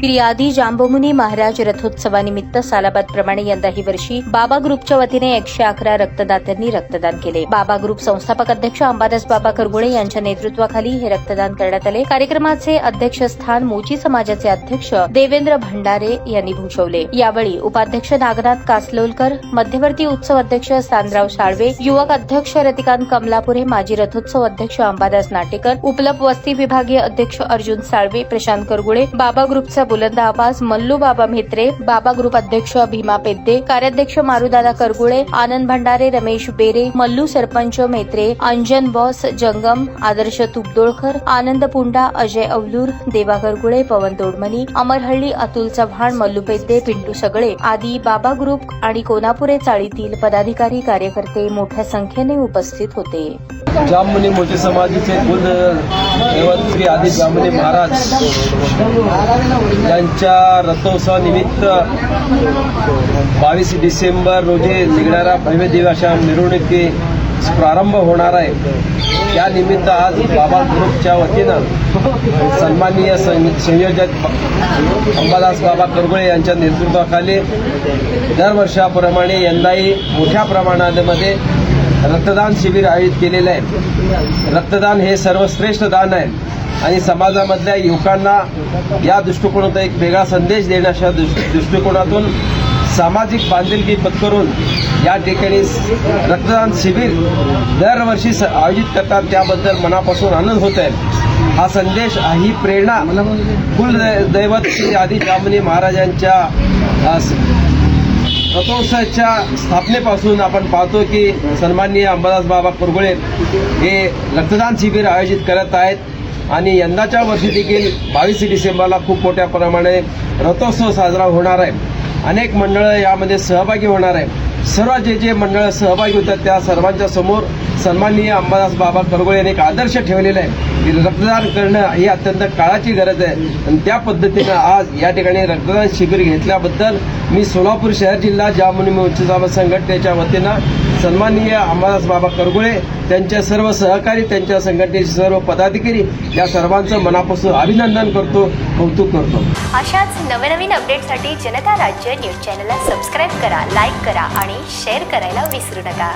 फिर्यादी जांबमुनी महाराज रथोत्सवानिमित्त सालाबाद प्रमाणे यंदाही वर्षी बाबा ग्रुपच्या वतीने एकशे अकरा रक्तदात्यांनी रक्तदान केले. बाबा ग्रुप संस्थापक अध्यक्ष अंबादास बाबा करगुळे यांच्या नेतृत्वाखाली हे रक्तदान करण्यात आले. कार्यक्रमाचे अध्यक्षस्थान मोची समाजाचे अध्यक्ष देवेंद्र भंडारे यांनी भूषवले. यावेळी उपाध्यक्ष नागनाथ कासलोलकर मध्यवर्ती उत्सव अध्यक्ष सांद्राव साळवे युवक अध्यक्ष रतिकांत कमलापुरे माजी रथोत्सव अध्यक्ष अंबादास नाटेकर उपलब्ध वस्ती विभागीय अध्यक्ष अर्जुन साळवे प्रशांत करगुळे बाबा ग्रुपचा बुलंद आवाज मल्लू बाबा म्हेत्रे बाबा ग्रुप अध्यक्ष भीमा पेद्दे कार्याध्यक्ष मारुदादा करगुळे आनंद भंडारे रमेश बेरे मल्लू सरपंच मेत्रे अंजन बॉस जंगम आदर्श तुपदोळकर आनंद पुंडा अजय अवलूर देवा करगुळे पवन तोडमनी अमरहल्ली अतुल चव्हाण मल्लू पेद्दे पिंटू सगळे आदी बाबा ग्रुप आणि कोनापुरे चाळीतील पदाधिकारी कार्यकर्ते मोठ्या संख्येने उपस्थित होते. जाममुनी मोठी समाजाचे कुल दैवत श्री आदी जाममुनी महाराज यांच्या रथोत्सवानिमित्त बावीस डिसेंबर रोजी निघणाऱ्या भव्य दिव्य अशा आज प्रारंभ होणार आहे. त्यानिमित्त आज बाबा ग्रुपच्या वतीनं सन्माननीय संयोजक अंबादास बाबा करगुळे यांच्या नेतृत्वाखाली दरवर्षाप्रमाणे यंदाही मोठ्या प्रमाणामध्ये रक्तदान शिबिर आयोजित केलेलं आहे. रक्तदान हे सर्वश्रेष्ठ दान आहे आणि समाजामधल्या युवकांना या दृष्टिकोनातून एक वेगळा संदेश देण्याच्या दृष्- दृष्टिकोनातून सामाजिक बांधिलकी पत्करून या ठिकाणी रक्तदान शिबिर दरवर्षी स- आयोजित करतात. त्याबद्दल मनापासून आनंद होत आहे. हा संदेश ही प्रेरणा कुल दैवत श्री आदी जामनी महाराजांच्या रथोत्सवाच्या स्थापनेपासून आपण पाहतो की सन्माननीय अंबादास बाबा कुरगुळे हे रक्तदान शिबिर आयोजित करत आहेत. आणि यंदाच्या वर्षी देखील बावीस डिसेंबरला खूप मोठ्या प्रमाणे रथोत्सव साजरा होणार आहे. अनेक मंडळं यामध्ये सहभागी होणार आहे सर्व जे जे मंडळं सहभागी होतात त्या सर्वांच्या समोर सन्माननीय अंबादास बाबा करगोळे यांनी एक आदर्श ठेवलेला आहे की रक्तदान करणं ही अत्यंत काळाची गरज आहे. आणि त्या पद्धतीनं आज या ठिकाणी रक्तदान शिबिर घेतल्याबद्दल मी सोलापूर शहर जिल्हा जामुनी मोर्चा संघटनेच्या वतीनं सन्माननीय अंबादास बाबा करगुळे त्यांच्या सर्व सहकारी त्यांच्या संघटनेचे सर्व पदाधिकारी या सर्वांचं मनापासून अभिनंदन करतो कौतुक करतो. अशाच नवनवीन अपडेटसाठी जनता राज्य न्यूज चॅनलला सबस्क्राईब करा लाईक करा आणि शेअर करायला विसरू नका.